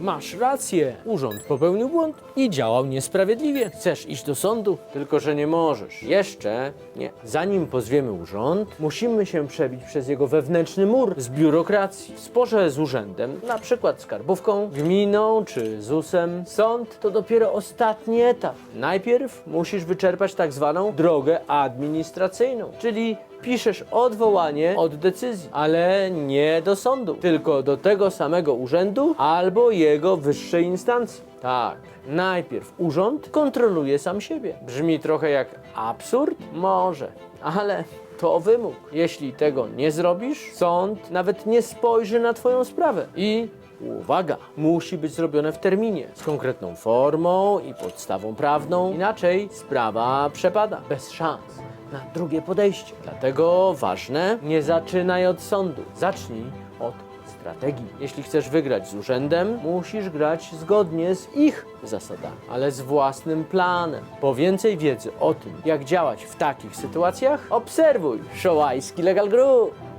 Masz rację. Urząd popełnił błąd i działał niesprawiedliwie. Chcesz iść do sądu, tylko że nie możesz. Jeszcze nie. Zanim pozwiemy urząd, musimy się przebić przez jego wewnętrzny mur z biurokracji. W sporze z urzędem, na przykład skarbówką, gminą czy ZUS-em, sąd to dopiero ostatni etap. Najpierw musisz wyczerpać tak zwaną drogę administracyjną, czyli piszesz odwołanie od decyzji, ale nie do sądu, tylko do tego samego urzędu albo jego wyższej instancji. Tak, najpierw urząd kontroluje sam siebie. Brzmi trochę jak absurd? Może, ale to wymóg. Jeśli tego nie zrobisz, sąd nawet nie spojrzy na Twoją sprawę i Uwaga! Musi być zrobione w terminie, z konkretną formą i podstawą prawną, inaczej sprawa przepada, bez szans na drugie podejście. Dlatego ważne, nie zaczynaj od sądu, zacznij od strategii. Jeśli chcesz wygrać z urzędem, musisz grać zgodnie z ich zasadami, ale z własnym planem. Po więcej wiedzy o tym, jak działać w takich sytuacjach, obserwuj Szołajski Legal Group.